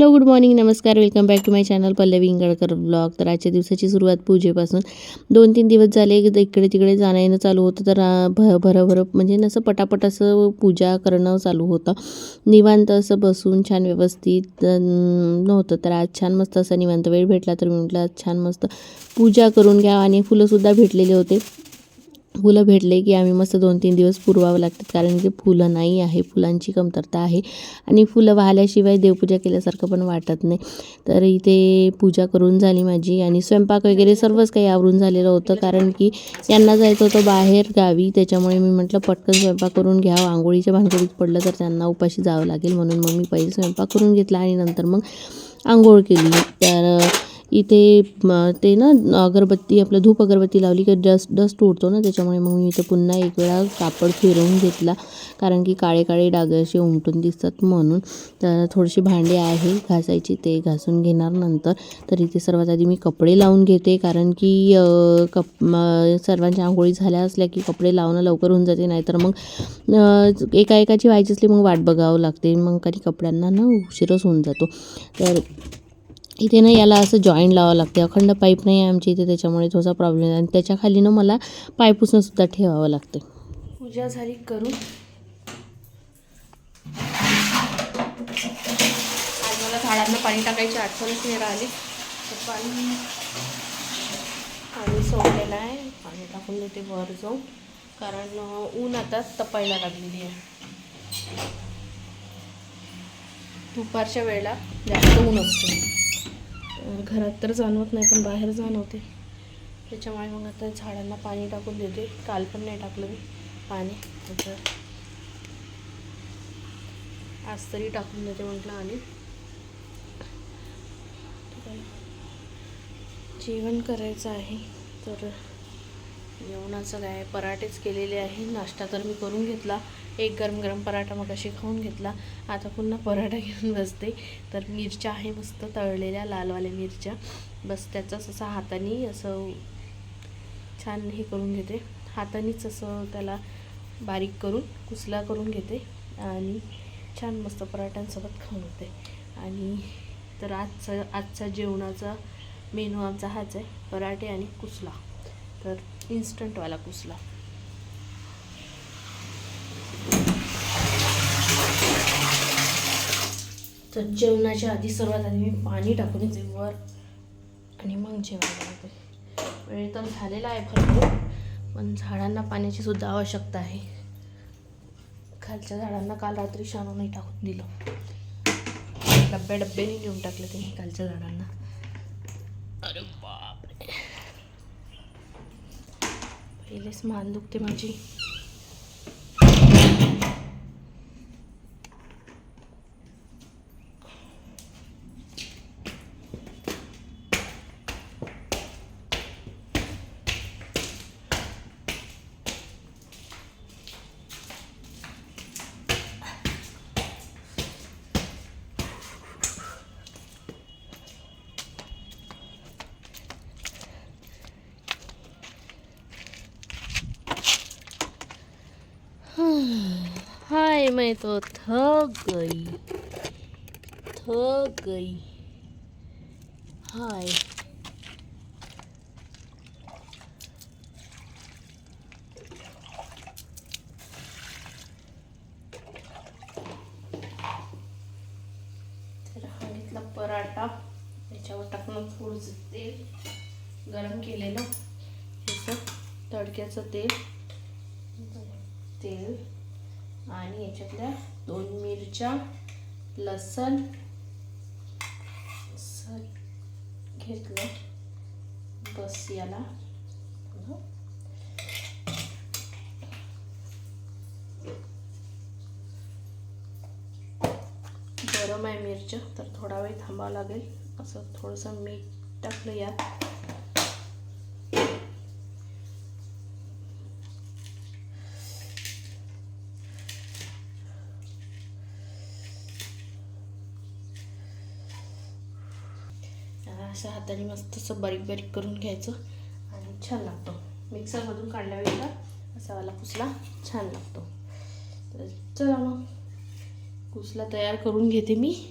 Hello good morning नमस्कार welcome back to my channel Pallavi Ingalkar blog तर आजच्या दिवसाची सुरुवात पूजेपासून. दोन तीन दिवस झाले इकडे तिकडे जाणं येणं चालू होतं तर भ भर म्हणजे नसं पटापट असं पूजा करणं चालू होतं. निवांत असं बसून छान व्यवस्थित नव्हतं तर आज छान मस्त असा निवांत वेळ भेटला तर मी म्हटलं आज छान मस्त पूजा करून घ्या आणि फुलंसुद्धा भेटलेले होते. फुलं भेटले की आम्ही मस्त दोन तीन दिवस पुरवावं लागतात कारण की फुलं नाही आहे फुलांची कमतरता आहे. आणि फुलं वाहल्याशिवाय देवपूजा केल्यासारखं पण वाटत नाही. तर इथे पूजा करून झाली माझी आणि स्वयंपाक वगैरे सर्वच काही आवरून झालेलं होतं कारण की यांना जायचं होतं बाहेर गावी. त्याच्यामुळे मी म्हटलं पटकन स्वयंपाक करून घ्यावं आंघोळीच्या भानगडीत पडलं तर त्यांना उपाशी जावं लागेल. म्हणून मग मी पहिले स्वयंपाक करून घेतला आणि नंतर मग आंघोळ केली. तर इथे ते ना अगरबत्ती आपलं धूप अगरबत्ती लावली की डस्ट डस्ट उडतो ना त्याच्यामुळे मग मी इथे पुन्हा एक वेळा कापड फिरवून घेतला. कारण की काळे काळे डाग असे उमटून दिसतात म्हणून. तर थोडीशी भांडी आहे घासायची ते घासून घेणार नंतर. तर इथे सर्वात आधी मी कपडे लावून घेते कारण की कप सर्वांच्या आंघोळी झाल्या असल्या की कपडे लावणं लवकर होऊन जाते नाहीतर मग एकाएकाची एका एकाची व्हायची असली मग वाट बघावं लागते. मग कधी कपड्यांना ना उशीरच होऊन जातो. तर इथे ना याला असं जॉईंट लावावं लागते. अखंड पाईप नाही आहे आमच्या इथे त्याच्यामुळे थोडासा प्रॉब्लेम आहे. आणि त्याच्याखाली ना मला पाय पुसणंसुद्धा ठेवावं लागते. पूजा झाली करून आज मला झाडांना पाणी टाकायची आठवणच नाही राहिली. तर पाणी पाणी सोडलेलं आहे. पाणी टाकून देते वर जाऊन. कारण ऊन आता तपायला लागलेली आहे. दुपारच्या वेळेला जास्त ऊन असते. घरात तर जाणवत नाही पण बाहेर जाणवते. त्याच्यामुळे मग आता झाडांना पाणी टाकून देते. काल पण नाही टाकलं मी पाणी. तर आज तरी टाकून देते म्हटलं आणि. जेवण करायचं आहे तर जेवणाचं काय पराठेच केलेले आहे. नाश्ता तर मी करून घेतला. एक गरम गरम पराठा मग अशी खाऊन घेतला. आता पुन्हा पराठा घेऊन बसते. तर मिरच्या आहे मस्त तळलेल्या लालवाल्या मिरच्या. बस त्याचाच असं हाताने असं छान हे करून घेते. हातानेच असं त्याला बारीक करून कुसला करून घेते. आणि छान मस्त पराठ्यांसोबत खाऊन होते आणि तर आजचा आजचा जेवणाचा मेनू आमचा हाच आहे. पराठे आणि कुसला. तर इन्स्टंटवाला कुसला. तर जेवणाच्या आधी सर्वात आधी मी पाणी टाकून येते वर. आणि मग जेवण लागते वेळ तर झालेला आहे भरपूर पण झाडांना पाण्याची सुद्धा आवश्यकता आहे. खालच्या झाडांना काल रात्री शानूनही टाकून दिलं. डब्या डब्याने नेऊन टाकलं ते कालच्या झाडांना. अरे बापरे. पहिलेच मान दुखते माझी हाय मैं तो थक गई थक गई हाय तर पराठा. त्याच्यावर टाकणं थोडंसं तेल गरम केलेलं. तडक्याचं तेल. तेल. आणि याच्यातल्या दोन मिरच्या लसण असं घेतलं. बस याला. गरम आहे मिरच्या तर थोडा वेळ थांबावं लागेल. असं थोडंसं मीठ टाकलं यात असं हाताने मस्त असं बारीक बारीक करून घ्यायचं. आणि छान लागतो. मिक्सरमधून काढल्यावेळेला असा वाला कुसला छान लागतो. तर चला मग. कुसला तयार करून घेते मी.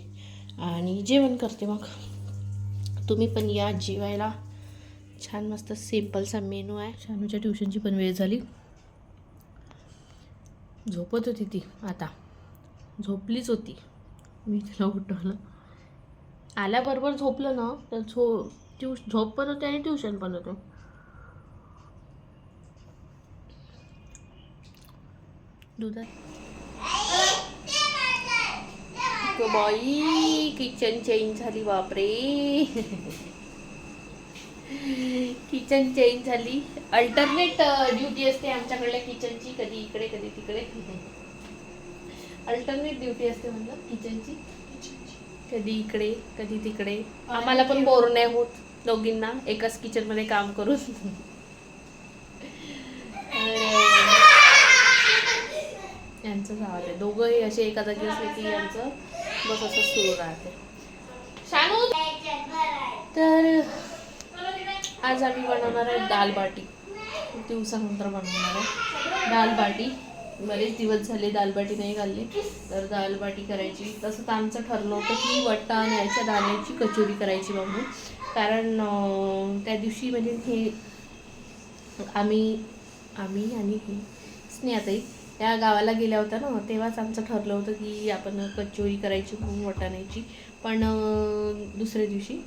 आणि जेवण करते मग. तुम्ही पण या जेवायला. छान मस्त सिम्पलचा मेनू आहे. शानूच्या ट्युशनची पण वेळ झाली. झोपत होती ती आता. झोपलीच होती. मी तिला उठवलं. आल्याबरोबर झोपलं ना तर झो ट्यू झोप पण होते आणि ट्युशन पण होते. दुधात. बाई किचन चेंज झाली बापरे. किचन चेंज झाली. अल्टरनेट ड्युटी असते आमच्याकडल्या किचनची कधी इकडे कधी तिकडे. अल्टरनेट ड्युटी असते म्हणलं किचनची. कधी इकडे कधी तिकडे. आम्हाला पण बोर नाही होत दोघींना एकाच किचनमध्ये काम करून. यांचं आवाज आहे दोघंही असे एका जागी असले की यांचं बस असं सुरू राहते. शानू! तर आज आम्ही बनवणार आहे दाल बाटी. दिवसानंतर बनवणार आहे दाल बाटी. बरेच दिवस झाले दाल बाटी नाही घालली तर दाल बाटी करायची. तसं तर आमचं ठरलं होतं की वटाण्याच्या दाण्याची कचोरी करायची म्हणून कारण त्या दिवशी म्हणजे हे आम्ही आम्ही आणि हे स्नेहाताई त्या गावाला गेल्या होत्या ना तेव्हाच आमचं ठरलं होतं की आपण कचोरी करायची म्हणून वटाण्याची पण दुसऱ्या दिवशी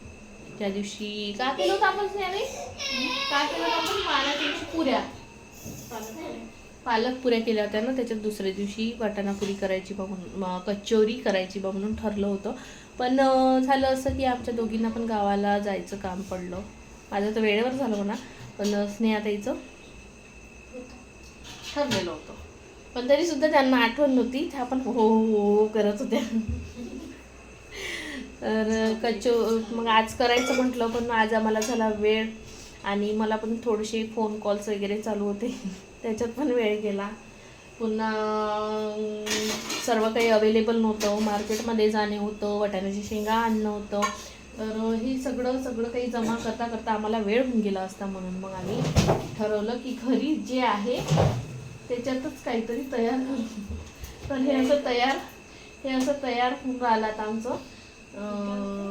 त्या दिवशी का केलं होतं आपण स्नेहाने का केलं होतं आपण? पाण्याच्या दिवशी पुऱ्या. पालक पुऱ्या केल्या होत्या ना त्याच्यात दुसऱ्या दिवशी वाटाणा पुरी करायची बा म्हणून कचोरी करायची बा म्हणून ठरलं होतं. पण झालं असं की आमच्या दोघींना पण गावाला जायचं काम पडलं. माझं तर वेळेवर झालं म्हणा पण स्नेहाताईचं ठरलेलं होतं. पण तरी सुद्धा त्यांना आठवण नव्हती त्या पण हो हो हो, हो करत होत्या. तर कचो मग आज करायचं म्हटलं पण आज आम्हाला झाला वेळ आणि मला पण थोडेसे फोन कॉल्स वगैरे चालू होते. त्याच्यात पण वेळ गेला. पुन्हा सर्व काही अवेलेबल नव्हतं. मार्केटमध्ये जाणे होतं वाटाण्याची शेंगा आणणं होतं. तर हे सगळं सगळं काही जमा करता करता आम्हाला वेळ होऊन गेला असता म्हणून मग आम्ही ठरवलं की घरी जे आहे त्याच्यातच काहीतरी तयार तर हे असं तयार हे असं तयार होऊन राहिलं आता आमचं.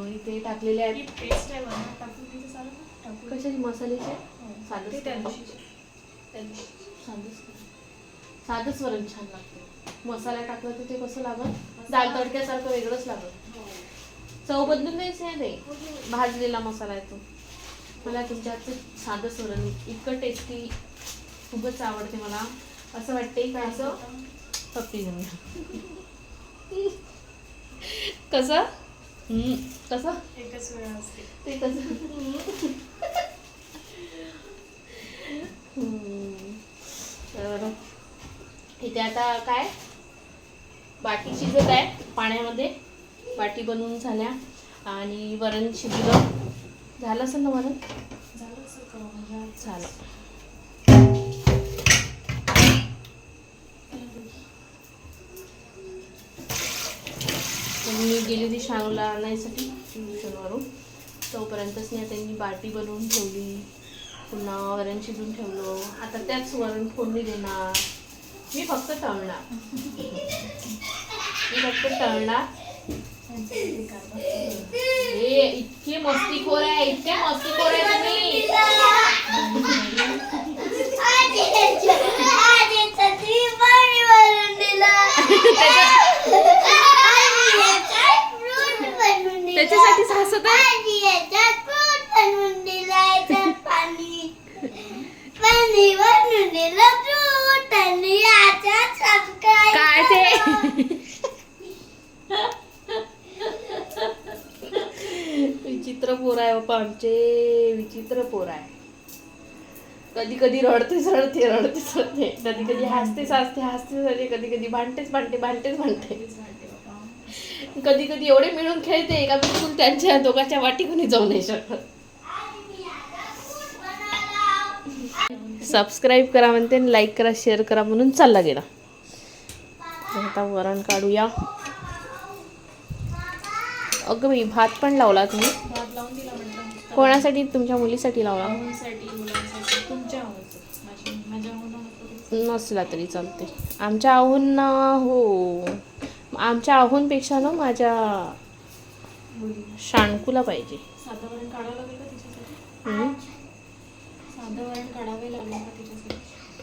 इथे टाकलेले आहेत. पेस्ट आहे. कशाचे? मसाल्याचे? हो. साधंच वरण छान लागते. मसाला टाकला तर ते कसं लागत दाल तडक्यासारखं वेगळंच लागत हो. चव बदलून द्यायचं आहे ते भाजलेला मसाला आहे तो. मला तुमच्या हातचं साधंच वरण इतकं टेस्टी खूपच आवडते मला. असं वाटते का असं? पप्पी घेऊन कसं? हम्म, कसं? एकच वेळ असते. ते कसं. तर इथे आता काय? बाटी शिजत आहे पाण्यामध्ये. बाटी बनवून झाल्या. आणि वरण शिजलं. झालं असेल ना वरण? झालं. मी गेली होती शानूला आणायसाठी ट्युशनवरून. तोपर्यंतच नाही त्यांनी बाटी बनवून ठेवली. पुन्हा वरण शिजून ठेवलं. आता त्याच वरण फोडणी देणार. मी फक्त तळणार. मी फक्त तळणार. हे इतके मस्तीखोर आहे इतके मस्तीखोर आहे तुम्ही. त्याच्यासाठीच हसत आहे काय ते? विचित्र पोर आहे बाप्पा आमचे विचित्र पोर आहे. कधी कधी रडतेच रडते रडतेच रडते. कधी कधी हसतेच हसते हसतेच हसते कधी कधी भांडतेच भांडते भांडतेच भांडते. कधी कधी एवढे मिळून खेळते का बिलकुल त्यांच्या दोघांच्या वाटी कोणी जाऊ नाही शकत. सबस्क्राईब करा म्हणते लाईक करा शेअर करा म्हणून चालला गेला. आता वरण काढूया. अगं मी भात पण लावला तुम्ही? भात लावून दिला म्हटलं. कोणासाठी? तुमच्या मुलीसाठी लावला? नसला तरी चालते आमच्या आहूंना हो. आमच्या आहूंपेक्षा ना माझ्या शाणकूला पाहिजे.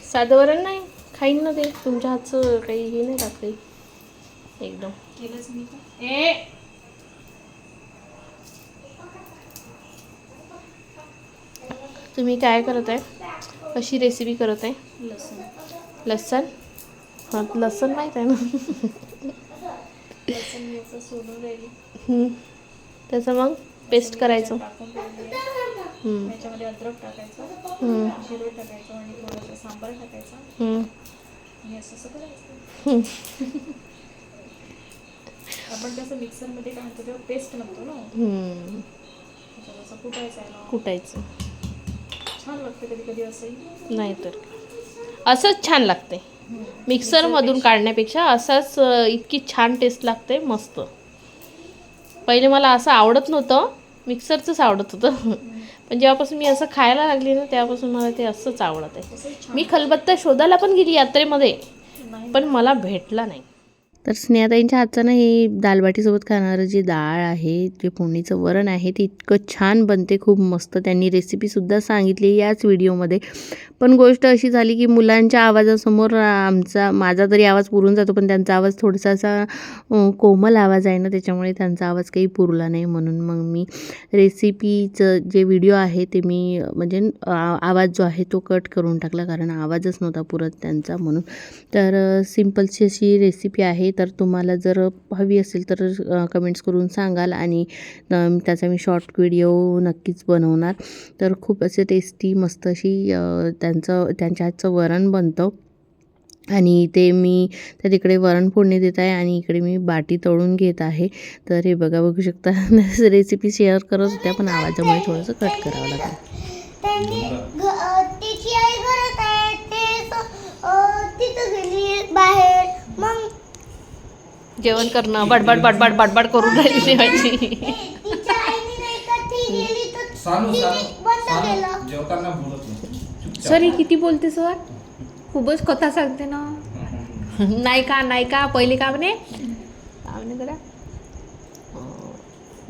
साधं वरण नाही खाईन ना ते. तुमच्या हातचं काही हे नाही टाकले एकदम. केलंच मी का ए! तुम्ही काय करत आहे? कशी रेसिपी करत आहे? लसूण. लसण? हां लसण माहीत आहे ना. त्याचं मग? पेस्ट करायचं. टाकून ठेवली हम्म. त्याच्यामध्ये अद्रक टाकायचं हम्म. जिरे टाकायचं आणि थोडंसं सांबार टाकायचं. हम्म. आणि असं असं करायचं. हम्म. आपण कसं मिक्सरमध्ये काय म्हणतो तेव्हा पेस्ट म्हणतो ना. असं कुटायचं आहे ना. कुटायचं. छान लागते कधी कधी असंही. नाही तर. असंच छान लागते. मिक्सरमधून काढण्यापेक्षा असंच इतकी छान टेस्ट लागते मस्त. पहिले मला असं आवडत नव्हतं. मिक्सरचंच आवडत होतं. पण जेव्हापासून मी असं खायला लागली ना तेव्हापासून मला ते असंच आवडत आहे मी खलबत्ता शोधायला पण गेली यात्रेमध्ये पण मला भेटला नाही. तर स्नेहाताईंच्या हातचं ना हे दालबाटीसोबत खाणारं जे डाळ आहे जे फोडणीचं वरण आहे ते इतकं छान बनते खूप मस्त. त्यांनी रेसिपीसुद्धा सांगितली याच व्हिडिओमध्ये पण गोष्ट अशी झाली की मुलांच्या आवाजासमोर आमचा माझा तरी आवाज पुरून जातो पण त्यांचा आवाज थोडासा असा कोमल आवाज आहे ना त्याच्यामुळे त्यांचा आवाज काही पुरला नाही म्हणून मग मी रेसिपीचं जे व्हिडिओ आहे ते मी म्हणजे आ- आवाज जो आहे तो कट करून टाकला कारण आवाजच नव्हता पुरत त्यांचा म्हणून. तर सिम्पलची अशी रेसिपी आहे. तर तुम्हाला जर हवी असेल तर कमेंट्स करून सांगाल आणि त्याचा मी शॉर्ट व्हिडिओ नक्कीच बनवणार. तर खूप असे टेस्टी मस्त अशी त्यांचं त्यांच्या हातचं वरण बनतं. आणि ते मी त्या तिकडे वरण फोडणी देत आहे आणि इकडे मी बाटी तळून घेत आहे. तर हे बघा बघू शकता रेसिपी शेअर करत होत्या पण आवाजामुळे थोडंसं कट करावं लागेल. बाहेर. जेवण करणं बडबड बडबड बडबड करून राहिली चुपचाप. सर ही किती बोलते सर? खूपच कथा सांगते ना. नाही का नाही का? पहिले का म्हणे? का म्हणे जरा अं,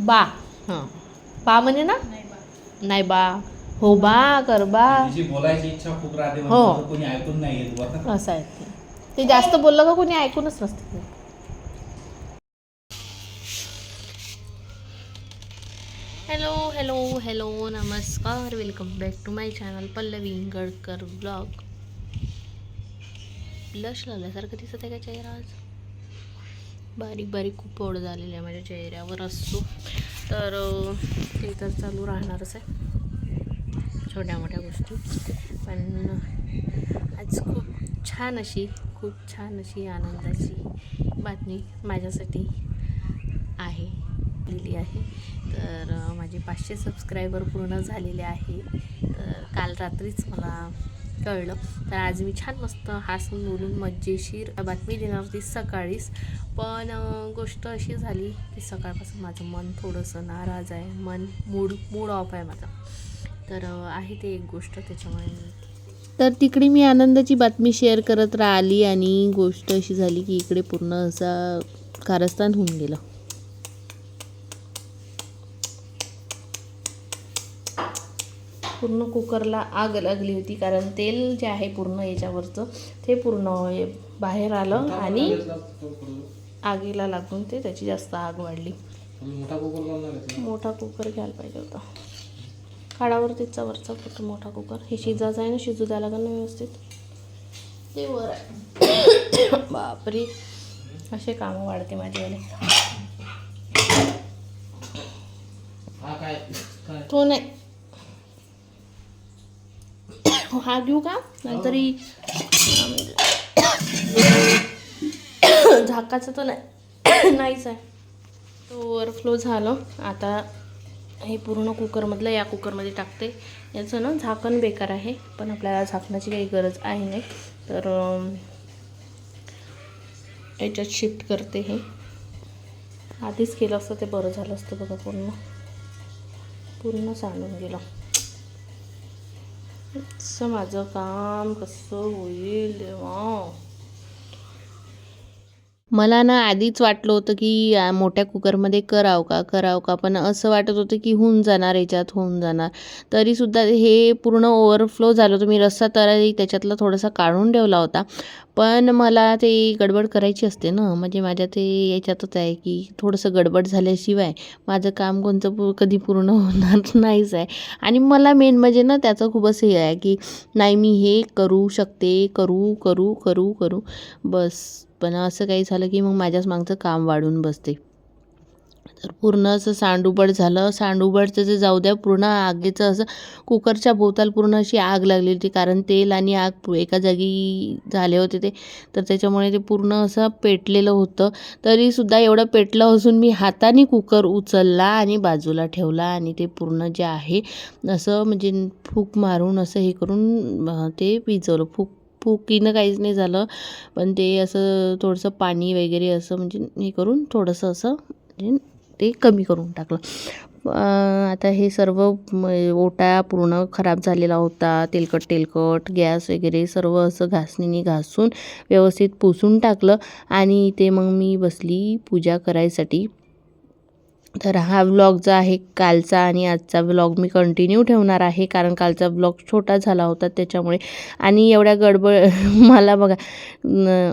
बा हां. बा म्हणे ना? नाही बा. नाही बा हो बा कर बा. बोलायची इच्छा खूप राहते हो. असं आहे. ते. ते जास्त बोललं का कोणी ऐकूनच नसते. हॅलो हॅलो हॅलो नमस्कार welcome back to my channel Pallavi Gadkar blog blush लावल्यासारखं दिसत आहे का चेहरा आज? बारीक बारीक खूप पोड झालेली आहे माझ्या चेहऱ्यावर असतो तर ते तर चालू राहणारच आहे. छोट्या मोठ्या गोष्टी. पण आज खूप छान अशी खूप छान अशी आनंदाची बातमी माझ्यासाठी आहे. दिली आहे. तर माझे पाचशे सबस्क्रायबर पूर्ण झालेले आहे. तर काल रात्रीच मला कळलं. तर आज मी छान मस्त हसून बोलून मज्जेशीर बातमी देणार होती सकाळीच. पण गोष्ट अशी झाली की सकाळपासून माझं मन थोडंसं नाराज आहे. मन मूड मूड ऑफ आहे माझा. तर आहे ते एक गोष्ट त्याच्यामुळे तर तिकडे मी आनंदाची बातमी शेअर करत राहिली आणि गोष्ट अशी झाली की इकडे पूर्ण असा कारस्थान होऊन गेलं. पूर्ण कुकरला आग लागली होती कारण तेल जे आहे पूर्ण याच्यावरचं ते पूर्ण बाहेर आलं आणि. आगीला लागून ते त्याची जास्त आग वाढली. मोठा कुकर घ्यायला पाहिजे होता. काढावर त्याचा वरचा फक्त मोठा कुकर. हे शिजायचं आहे ना शिजू द्यायला लागेल ना व्यवस्थित? ते वर आहे. बापरे. असे कामं वाढते माझेवाले तो नाही. हा घेऊ का नाहीतरी झाकाचं तर नाही. नाहीच आहे. तो ओव्हरफ्लो झालं. आता हे पूर्ण कुकरमधलं या कुकरमध्ये टाकते. याचं ना झाकण बेकार आहे पण आपल्याला झाकण्याची काही गरज आहे नाही. तर याच्यात शिफ्ट करते हे. आधीच केलं असतं ते बरं झालं असतं बघा पूर्ण. पूर्ण सांडून गेलं. माझं काम कसं होईल देवा मला ना आधीच वाटलं होतं की मोठ्या कुकरमध्ये करावं का? करावं का? पण असं वाटत होतं की होऊन जाणार याच्यात होऊन जाणार. तरीसुद्धा हे पूर्ण ओव्हरफ्लो झालं होतं. मी रस्सा तरी त्याच्यातला थोडासा काढून ठेवला होता. पण मला ते गडबड करायची असते ना. म्हणजे माझ्या ते याच्यातच आहे की थोडंसं गडबड झाल्याशिवाय माझं काम कोणतं पू कधी पूर्ण होणार नाहीच आहे. आणि मला मेन म्हणजे ना त्याचं खूप असं हे आहे की नाही मी हे करू शकते. करू करू करू करू. बस. पण असं काही झालं की मग माझ्याच मागचं काम वाढून बसते. तर पूर्ण असं सांडूबड झालं. सांडूबडचं जे जाऊ द्या पूर्ण आगीचं असं कुकरच्या भोवताल पूर्ण अशी आग लागली होती. कारण तेल आणि आग एका जागी झाले होते ते. तर त्याच्यामुळे ते पूर्ण असं पेटलेलं होतं. तरीसुद्धा एवढं पेटलं असून मी हाताने कुकर उचलला आणि बाजूला ठेवला आणि ते पूर्ण जे आहे असं म्हणजे फूक मारून असं हे करून ते विजवलं फूक फुकीनं काहीच नाही झालं. पण ते असं थोडंसं पाणी वगैरे असं म्हणजे हे करून थोडंसं असं म्हणजे ते कमी करून टाकलं. आता हे सर्व ओटा पूर्ण खराब झालेला होता. तेलकट तेलकट गॅस वगैरे सर्व असं घासणीने घासून व्यवस्थित पुसून टाकलं. आणि इथे मग मी बसली पूजा करायसाठी. तर हा व्लॉग जो आहे कालचा आणि आजचा व्लॉग मी कंटिन्यू ठेवणार आहे. कारण कालचा व्लॉग छोटा झाला होता त्याच्यामुळे. आणि एवढ्या गडबड मला बघा न-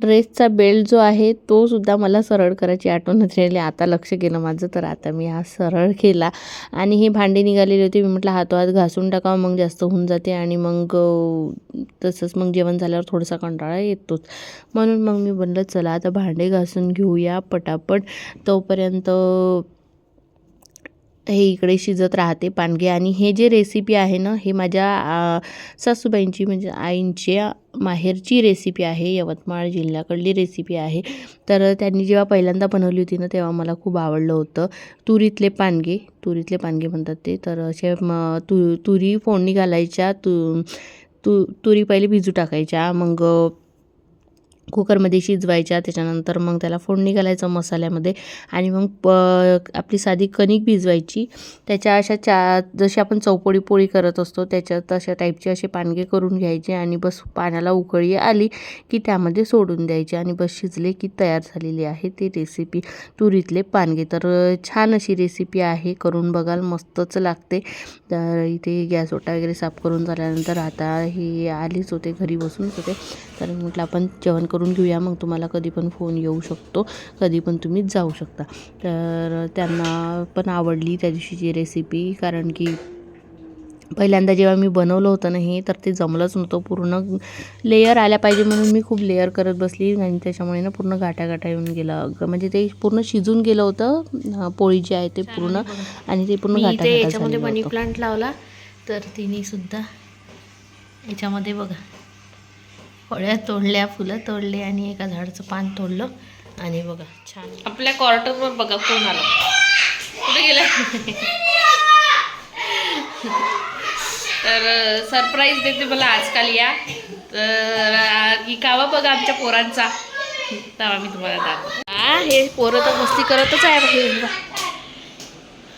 ड्रेसचा बेल्ट जो आहे तो सुद्धा मला सरळ करायची आठवणच राहिली आता लक्ष गेलं माझं तर आता मी हा सरळ केला. आणि हे भांडी निघालेली होती. मी म्हटलं हातोहात घासून टाकावं मग जास्त होऊन जाते आणि मग तसंच मग जेवण झाल्यावर थोडासा कंटाळा येतोच. म्हणून मग मी म्हणलं चला आता भांडे घासून घेऊया पटापट. तोपर्यंत हे इकडे शिजत राहते पानगे. आणि हे जे रेसिपी आहे ना हे माझ्या सासूबाईंची म्हणजे आईंच्या माहेरची रेसिपी आहे. यवतमाळ जिल्ह्याकडली रेसिपी आहे. तर त्यांनी जेव्हा पहिल्यांदा बनवली होती ना तेव्हा मला खूप आवडलं होतं. तुरीतले पानगे. तुरीतले पानगे म्हणतात ते. तर असे म तु तुरी फोडणी घालायच्या तु तु तुरी पहिले भिजू टाकायच्या. मग कुकरमध्ये शिजवायच्या त्याच्यानंतर मग त्याला फोडणी घालायचं मसाल्यामध्ये आणि मग प आपली साधी कणिक भिजवायची. त्याच्या अशा चा जशी आपण चौपोळी पोळी करत असतो त्याच्या तशा टाईपचे असे पानगे करून घ्यायचे आणि बस पाण्याला उकळी आली की त्यामध्ये सोडून द्यायचे आणि बस शिजले की तयार झालेली आहे ती रेसिपी तुरीतले पानगे तर छान अशी रेसिपी आहे करून बघाल मस्तच लागते. तर इथे गॅस ओटा वगैरे साफ करून झाल्यानंतर आता ही आलीच होते घरी बसूनच होते. तर म्हटलं आपण जेवण करून घेऊया. मग तुम्हाला कधी पण फोन येऊ शकतो. कधी पण तुम्ही जाऊ शकता. तर त्यांना पण आवडली त्या दिवशीची रेसिपी कारण की पहिल्यांदा जेव्हा मी बनवलं होतं ना हे तर ते जमलंच नव्हतं. पूर्ण लेयर आल्या पाहिजे म्हणून मी खूप लेअर करत बसली. आणि त्याच्यामुळे ना पूर्ण गाठा गाठा येऊन गेला. म्हणजे ते पूर्ण शिजून गेलं होतं. पोळी जी आहे ते पूर्ण आणि ते पूर्ण मी गाठा इथे गाठा याच्यामध्ये झालेलं मनी. प्लांट लावला. तर तिने सुद्धा याच्यामध्ये बघा. फळ्या तोडल्या फुलं तोडले आणि एका झाडाचं पान तोडलं. आणि बघा छान. आपल्या क्वार्टरवर बघा कोण आला. कुठे गेला? तर सरप्राईज देते मला आजकाल या. तर ही कावा बघा आमच्या पोरांचा. तेव्हा मी तुम्हाला दाखव हा हे पोरं तर मस्ती करतच आहे बघा हे बघा.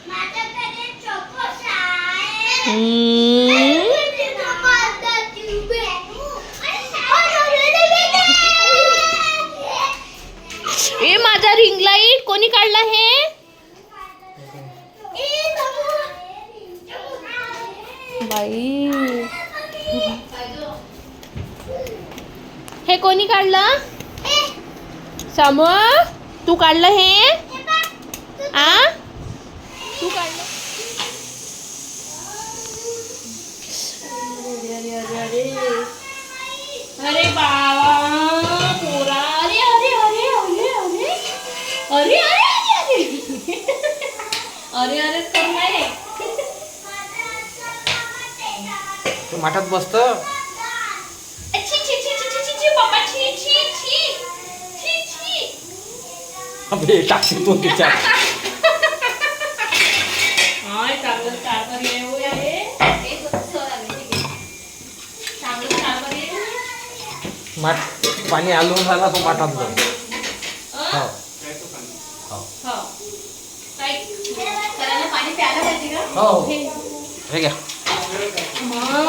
माझ्याकडे चोकोस आहे. हम्म. ए माझा रिंग लाइट कोणी काढला हे? बाई. हे कोणी काढलं? सामू तू काढलं हे? आ? माठात बसतं. अबे टाकशील तू तिच्या माठ पाणी आलून झाला तो माठात जाऊन. हो. हो. हो. हे घ्या.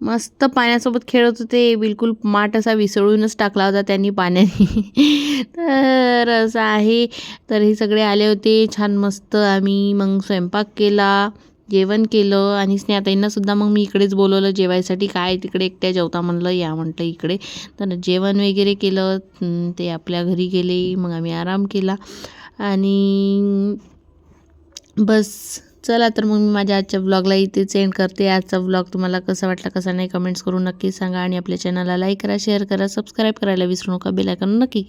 मस्त पाण्यासोबत खेळत होते. बिलकुल माठ असा विसळूनच टाकला होता त्यांनी पाण्याने. तर असं आहे. तर हे सगळे आले होते. छान मस्त आम्ही मग स्वयंपाक केला जेवण केलं आणि स्नेहाताईंनासुद्धा मग मी इकडेच बोलवलं जेवायसाठी काय तिकडे एकट्या जेवता म्हणलं या म्हटलं इकडे. तर जेवण वगैरे केलं ते आपल्या घरी गेले मग आम्ही आराम केला. आणि बस चला तर मग मी माझ्या आजच्या ब्लॉगला इथेच एंड करते. आजचा ब्लॉग तुम्हाला कसा वाटला कसा नाही कमेंट्स करून नक्की सांगा आणि आपल्या चॅनलला लाईक करा शेअर करा सबस्क्राईब करायला विसरू नका बेलायकन नक्की